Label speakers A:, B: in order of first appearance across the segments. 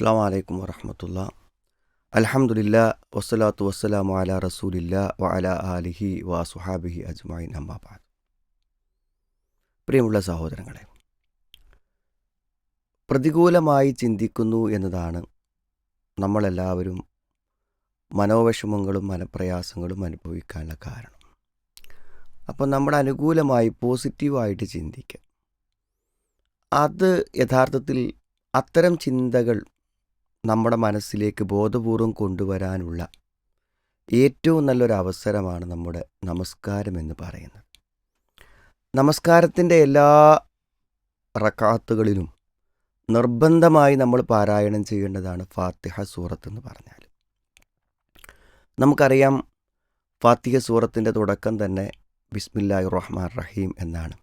A: അസ്സാം വലൈക്കും വറഹമത്തുള്ള. അലഹമുല്ല വസ്സലാത്തു വസ്സലാമു അല റസൂലില്ല വല ആലിഹി വ സുഹാബിഹി അജ്മായിൻ അമ്മാബാദ് പ്രിയമുള്ള സഹോദരങ്ങളെ പ്രതികൂലമായി ചിന്തിക്കുന്നു എന്നതാണ് നമ്മളെല്ലാവരും മനോവിഷമങ്ങളും മനപ്രയാസങ്ങളും അനുഭവിക്കാനുള്ള കാരണം. അപ്പോൾ നമ്മൾ അനുകൂലമായി പോസിറ്റീവായിട്ട് ചിന്തിക്കുക അത് യഥാർത്ഥത്തിൽ അത്തരം ചിന്തകൾ നമ്മുടെ മനസ്സിലേക്ക് ബോധപൂർവം കൊണ്ടുവരാനുള്ള ഏറ്റവും നല്ലൊരു അവസരമാണ് നമ്മുടെ നമസ്കാരം എന്ന് പറയുന്നത്. നമസ്കാരത്തിന്റെ എല്ലാ റക്കാത്തുകളിലും നിർബന്ധമായി നമ്മൾ പാരായണം ചെയ്യേണ്ടതാണ് ഫാത്തിഹ സൂറത്ത് എന്ന് പറഞ്ഞാൽ. നമുക്കറിയാം ഫാത്തിഹ സൂറത്തിന്റെ തുടക്കം തന്നെ ബിസ്മില്ലാഹി റഹ്മാൻ റഹീം എന്നാണ്.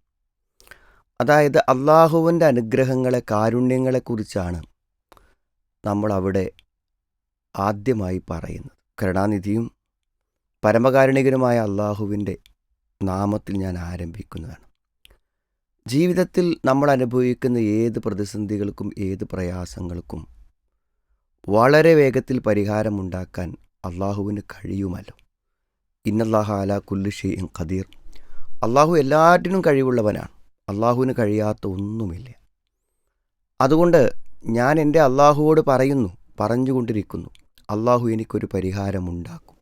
A: അതായത് അള്ളാഹുവിന്റെ അനുഗ്രഹങ്ങളെ കാരുണ്യങ്ങളെക്കുറിച്ചാണ് നമ്മൾ അവിടെ ആദ്യമായി പറയുന്നത്. കരുണാനിധിയും പരമകാരുണികനുമായ അള്ളാഹുവിന്റെ നാമത്തിൽ ഞാൻ ആരംഭിക്കുന്നതാണ്. ജീവിതത്തിൽ നമ്മൾ അനുഭവിക്കുന്ന ഏത് പ്രതിസന്ധികൾക്കും ഏത് പ്രയാസങ്ങൾക്കും വളരെ വേഗത്തിൽ പരിഹാരമുണ്ടാക്കാൻ അള്ളാഹുവിന് കഴിയുമല്ലോ. ഇന്നല്ലാഹ അല കുല്ലുഷി ഖദീർ. അള്ളാഹു എല്ലാറ്റിനും കഴിവുള്ളവനാണ്. അള്ളാഹുവിന് കഴിയാത്ത ഒന്നുമില്ല. അതുകൊണ്ട് ഞാൻ എന്റെ അള്ളാഹുവോട് പറയുന്നു പറഞ്ഞുകൊണ്ടിരിക്കുന്നു. അള്ളാഹു എനിക്കൊരു പരിഹാരമുണ്ടാക്കും.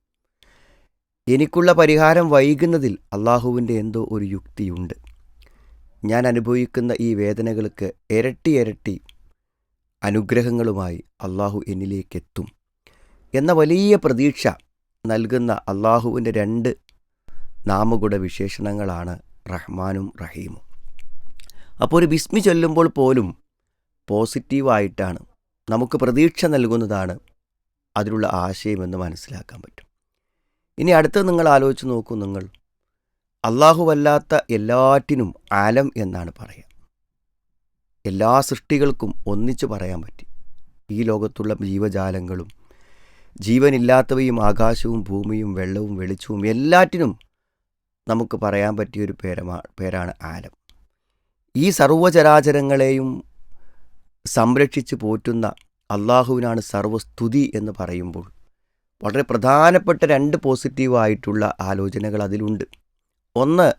A: എനിക്കുള്ള പരിഹാരം വൈകുന്നതിൽ അള്ളാഹുവിന്റെ എന്തോ ഒരു യുക്തിയുണ്ട്. ഞാൻ അനുഭവിക്കുന്ന ഈ വേദനകൾക്ക് ഇരട്ടി ഇരട്ടി അനുഗ്രഹങ്ങളുമായി അള്ളാഹു എന്നിലേക്കെത്തും എന്ന വലിയ പ്രതീക്ഷ നൽകുന്ന അള്ളാഹുവിന്റെ രണ്ട് നാമകുട വിശേഷണങ്ങളാണ് റഹ്മാനും റഹീമും. അപ്പോൾ ഒരു ബിസ്മി ചൊല്ലുമ്പോൾ പോലും പോസിറ്റീവായിട്ടാണ്. നമുക്ക് പ്രതീക്ഷ നൽകുന്നതാണ് അതിലുള്ള ആശയമെന്ന് മനസ്സിലാക്കാൻ പറ്റും. ഇനി അടുത്ത് നിങ്ങൾ ആലോചിച്ച് നോക്കൂ നിങ്ങൾ. അള്ളാഹുവല്ലാത്ത എല്ലാറ്റിനും ആലം എന്നാണ് പറയുക. എല്ലാ സൃഷ്ടികൾക്കും ഒന്നിച്ച് പറയാൻ പറ്റി. ഈ ലോകത്തുള്ള ജീവജാലങ്ങളും ജീവനില്ലാത്തവയും ആകാശവും ഭൂമിയും വെള്ളവും വെളിച്ചവും എല്ലാറ്റിനും നമുക്ക് പറയാൻ പറ്റിയൊരു പേരമാ പേരാണ് ആലം. ഈ സർവചരാചരങ്ങളെയും സംരക്ഷിച്ച് പോറ്റുന്ന അള്ളാഹുവിനാണ് സർവസ്തുതി എന്ന് പറയുമ്പോൾ വളരെ പ്രധാനപ്പെട്ട രണ്ട് പോസിറ്റീവായിട്ടുള്ള ആലോചനകൾ അതിലുണ്ട്. ഒന്ന്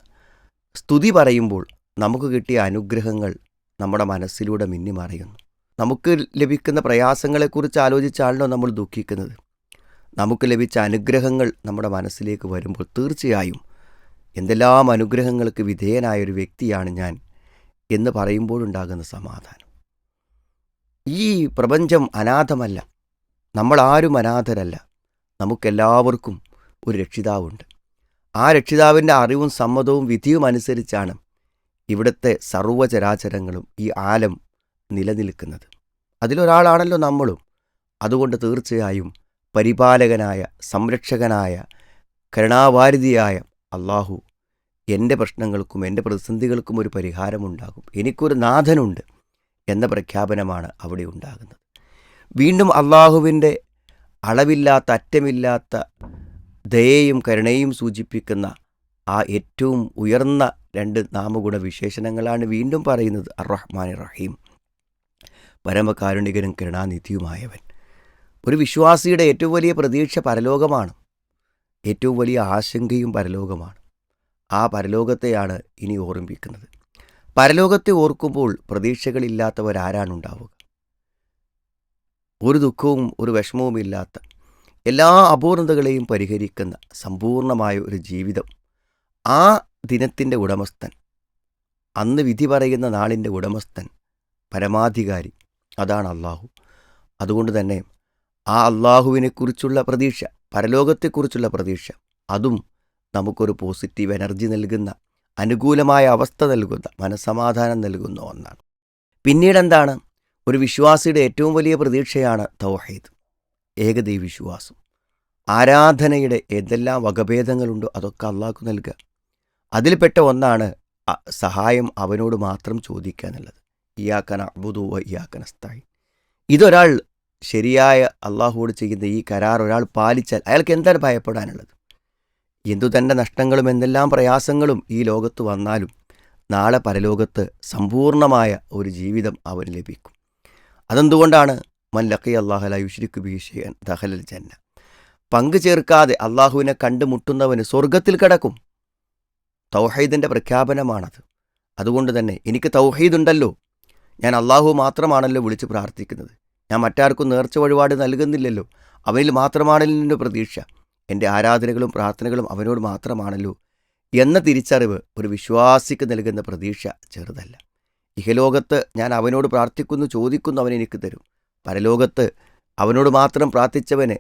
A: സ്തുതി പറയുമ്പോൾ നമുക്ക് കിട്ടിയ അനുഗ്രഹങ്ങൾ നമ്മുടെ മനസ്സിലൂടെ മിന്നിമറയുന്നു. നമുക്ക് ലഭിക്കുന്ന പ്രയാസങ്ങളെക്കുറിച്ച് ആലോചിച്ചാണല്ലോ നമ്മൾ ദുഃഖിക്കുന്നത്. നമുക്ക് ലഭിച്ച അനുഗ്രഹങ്ങൾ നമ്മുടെ മനസ്സിലേക്ക് വരുമ്പോൾ തീർച്ചയായും എന്തെല്ലാം അനുഗ്രഹങ്ങൾക്ക് വിധേയനായ ഒരു വ്യക്തിയാണ് ഞാൻ എന്ന് പറയുമ്പോഴുണ്ടാകുന്ന സമാധാനം. ഈ പ്രപഞ്ചം അനാഥമല്ല. നമ്മളാരും അനാഥരല്ല. നമുക്കെല്ലാവർക്കും ഒരു രക്ഷിതാവുണ്ട്. ആ രക്ഷിതാവിന്റെ അറിവും സമ്മതവും വിധിയും അനുസരിച്ചാണ് ഇവിടുത്തെ സർവചരാചരങ്ങളും ഈ ആലം നിലനിൽക്കുന്നത്. അതിലൊരാളാണല്ലോ നമ്മളും. അതുകൊണ്ട് തീർച്ചയായും പരിപാലകനായ സംരക്ഷകനായ കരുണാവാരിധിയായ അള്ളാഹു എന്റെ പ്രശ്നങ്ങൾക്കും എന്റെ പ്രതിസന്ധികൾക്കും ഒരു പരിഹാരമുണ്ടാകും. എനിക്കൊരു നാഥനുണ്ട്. എന്ന പ്രഖ്യാപനമാണ് അവിടെ ഉണ്ടാകുന്നത്. വീണ്ടും അള്ളാഹുവിന്റെ അളവില്ലാത്ത അറ്റമില്ലാത്ത ദയയും കരുണയും സൂചിപ്പിക്കുന്ന ആ ഏറ്റവും ഉയർന്ന രണ്ട് നാമഗുണ വിശേഷണങ്ങളാണ് വീണ്ടും പറയുന്നത്. അർ റഹ്മാൻ റഹീം പരമകാരുണികനും കരുണാനിധിയുമായവൻ. ഒരു വിശ്വാസിയുടെ ഏറ്റവും വലിയ പ്രതീക്ഷ പരലോകമാണ്. ഏറ്റവും വലിയ ആശങ്കയും പരലോകമാണ്. ആ പരലോകത്തെയാണ് ഇനി ഓർമ്മിപ്പിക്കുന്നത്. പരലോകത്തെ ഓർക്കുമ്പോൾ പ്രതീക്ഷകളില്ലാത്തവരാരാണുണ്ടാവുക? ഒരു ദുഃഖവും ഒരു വിഷമവും ഇല്ലാത്ത എല്ലാ അപൂർണതകളെയും പരിഹരിക്കുന്ന സമ്പൂർണമായ ഒരു ജീവിതം ആ ദിനത്തിന്റെ ഉടമസ്ഥൻ അന്ന് വിധി പറയുന്ന നാളിന്റെ ഉടമസ്ഥൻ പരമാധികാരി അതാണ് അള്ളാഹു. അതുകൊണ്ട് തന്നെ ആ അള്ളാഹുവിനെക്കുറിച്ചുള്ള പ്രതീക്ഷ പരലോകത്തെക്കുറിച്ചുള്ള പ്രതീക്ഷ അതും നമുക്കൊരു പോസിറ്റീവ് എനർജി നൽകുന്ന അനുകൂലമായ അവസ്ഥ നൽകുന്ന മനസമാധാനം നൽകുന്ന ഒന്നാണ്. പിന്നീട് എന്താണ് ഒരു വിശ്വാസിയുടെ ഏറ്റവും വലിയ പ്രതീക്ഷയാണ് തൗഹീദ്. ഏകദൈവ വിശ്വാസം. ആരാധനയുടെ എന്തെല്ലാം വകഭേദങ്ങളുണ്ടോ അതൊക്കെ അള്ളാഹ്ക്ക് നൽകുക. അതിൽപ്പെട്ട ഒന്നാണ് സഹായം അവനോട് മാത്രം ചോദിക്കുക എന്നുള്ളത്. ഇയാക്കന അബുദുവ ഇയാക്കനസ്തായി ഇതൊരാൾ ശരിയായ അള്ളാഹുവോട് ചെയ്യുന്ന ഈ കരാർ ഒരാൾ പാലിച്ചാൽ അയാൾക്ക് എന്താണ് ഭയപ്പെടാനുള്ളത്? എന്തു തന്നെ നഷ്ടങ്ങളും എന്തെല്ലാം പ്രയാസങ്ങളും ഈ ലോകത്ത് വന്നാലും നാളെ പരലോകത്ത് സമ്പൂർണമായ ഒരു ജീവിതം അവന് ലഭിക്കും. അതെന്തുകൊണ്ടാണ്? മൻ ലക്കി അള്ളാഹല യുഷിരിക്കു ബീഷയൻ ദഹലൽ ജന്ന. പങ്കു ചേർക്കാതെ അള്ളാഹുവിനെ കണ്ടുമുട്ടുന്നവന് സ്വർഗത്തിൽ കിടക്കും. തൗഹീദിന്റെ പ്രഖ്യാപനമാണത്. അതുകൊണ്ട് തന്നെ എനിക്ക് തൗഹീദ് ഉണ്ടല്ലോ ഞാൻ അള്ളാഹു മാത്രമാണല്ലോ വിളിച്ച് പ്രാർത്ഥിക്കുന്നത്. ഞാൻ മറ്റാർക്കും നേർച്ച വഴിപാട് നൽകുന്നില്ലല്ലോ. അവനിൽ മാത്രമാണല്ലോ പ്രതീക്ഷ. എന്റെ ആരാധനകളും പ്രാർത്ഥനകളും അവനോട് മാത്രമാണല്ലോ എന്ന തിരിച്ചറിവ് ഒരു വിശ്വാസിക്ക് നൽകുന്ന പ്രതീക്ഷ ചെറുതല്ല. ഇഹലോകത്ത് ഞാൻ അവനോട് പ്രാർത്ഥിക്കുന്നു ചോദിക്കുന്നു അവൻ എനിക്ക് തരും. പരലോകത്ത് അവനോട് മാത്രം പ്രാർത്ഥിച്ചവന്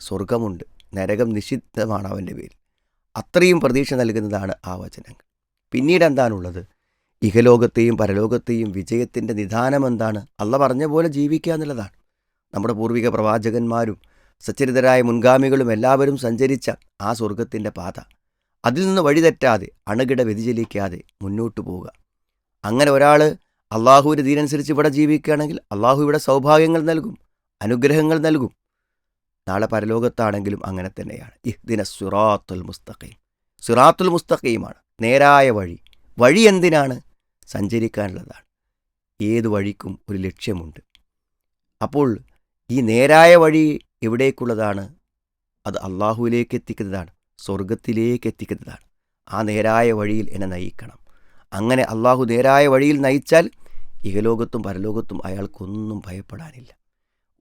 A: സ്വർഗമുണ്ട് നരകം നിഷിദ്ധമാണ് അവന്റെ പേരിൽ അത്രയും പ്രതീക്ഷ നൽകുന്നതാണ് ആ വചനങ്ങൾ. പിന്നീട് എന്താണുള്ളത്? ഇഹലോകത്തെയും പരലോകത്തെയും വിജയത്തിന്റെ നിദാനം എന്താണ്? അല്ല പറഞ്ഞ പോലെ ജീവിക്കുക എന്നുള്ളതാണ്. നമ്മുടെ പൂർവിക പ്രവാചകന്മാരും സച്ചരിതരായ മുൻഗാമികളും എല്ലാവരും സഞ്ചരിച്ച ആ സ്വർഗത്തിന്റെ പാത. അതിൽ നിന്ന് വഴിതെറ്റാതെ അണുകിട വ്യതിചലിക്കാതെ മുന്നോട്ടു പോവുക. അങ്ങനെ ഒരാൾ അള്ളാഹുവിന്റെ ദീനനുസരിച്ച് ഇവിടെ ജീവിക്കുകയാണെങ്കിൽ അള്ളാഹു ഇവിടെ സൗഭാഗ്യങ്ങൾ നൽകും അനുഗ്രഹങ്ങൾ നൽകും. നാളെ പരലോകത്താണെങ്കിലും അങ്ങനെ തന്നെയാണ്. ഇഹ്ദിന സുറാത്തുൽ മുസ്തഖീം. സുറാത്തുൽ മുസ്തഖീമാണ്. നേരായ വഴി. വഴി എന്തിനാണ്? സഞ്ചരിക്കാനുള്ളതാണ്. ഏത് വഴിക്കും ഒരു ലക്ഷ്യമുണ്ട്. അപ്പോൾ ഈ നേരായ വഴി എവിടേക്കുള്ളതാണ്? അത് അള്ളാഹുവിലേക്ക് എത്തിക്കുന്നതാണ് സ്വർഗത്തിലേക്ക് എത്തിക്കുന്നതാണ് ആ നേരായ വഴിയിൽ എന്നെ നയിക്കണം. അങ്ങനെ അള്ളാഹു നേരായ വഴിയിൽ നയിച്ചാൽ ഇഹലോകത്തും പരലോകത്തും അയാൾക്കൊന്നും ഭയപ്പെടാനില്ല.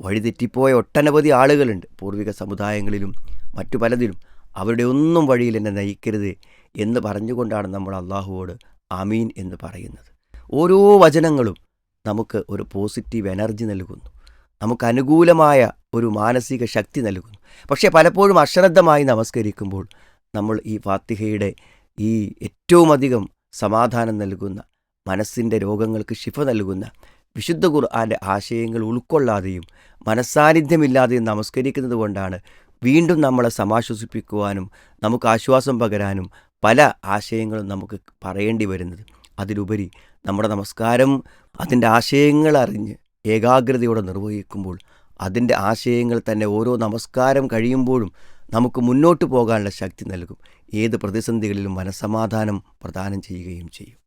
A: വഴിതെറ്റിപ്പോയ ഒട്ടനവധി ആളുകളുണ്ട്. പൂർവിക സമുദായങ്ങളിലും മറ്റു പലതിലും. അവരുടെ ഒന്നും വഴിയിൽ എന്നെ നയിക്കരുത് എന്ന് പറഞ്ഞുകൊണ്ടാണ് നമ്മൾ അള്ളാഹുവോട് അമീൻ എന്ന് പറയുന്നത്. ഓരോ വചനങ്ങളും നമുക്ക് ഒരു പോസിറ്റീവ് എനർജി നൽകുന്നു. നമുക്ക് അനുകൂലമായ ഒരു മാനസിക ശക്തി നൽകുന്നു. പക്ഷേ പലപ്പോഴും അശ്രദ്ധമായി നമസ്കരിക്കുമ്പോൾ നമ്മൾ ഈ ഫാത്തിഹയുടെ ഈ ഏറ്റവും അധികം സമാധാനം നൽകുന്ന മനസ്സിന്റെ രോഗങ്ങൾക്ക് ശിഫ നൽകുന്ന വിശുദ്ധ ഖുർആാന്റെ ആശയങ്ങൾ ഉൾക്കൊള്ളാതെയും മനസ്സാന്നിധ്യമില്ലാതെയും നമസ്കരിക്കുന്നത് കൊണ്ടാണ് വീണ്ടും നമ്മളെ സമാശ്വസിപ്പിക്കുവാനും നമുക്ക് ആശ്വാസം പകരാനും പല ആശയങ്ങളും നമുക്ക് പറയേണ്ടി വരുന്നത്. അതിലുപരി നമ്മുടെ നമസ്കാരം അതിന്റെ ആശയങ്ങൾ അറിഞ്ഞ് ഏകാഗ്രതയോടെ നിർവഹിക്കുമ്പോൾ അതിന്റെ ആശയങ്ങൾ തന്നെ ഓരോ നമസ്കാരം കഴിയുമ്പോഴും നമുക്ക് മുന്നോട്ട് പോകാനുള്ള ശക്തി നൽകും. ഏത് പ്രതിസന്ധികളിലും മനസ്സമാധാനം പ്രദാനം ചെയ്യുകയും ചെയ്യും.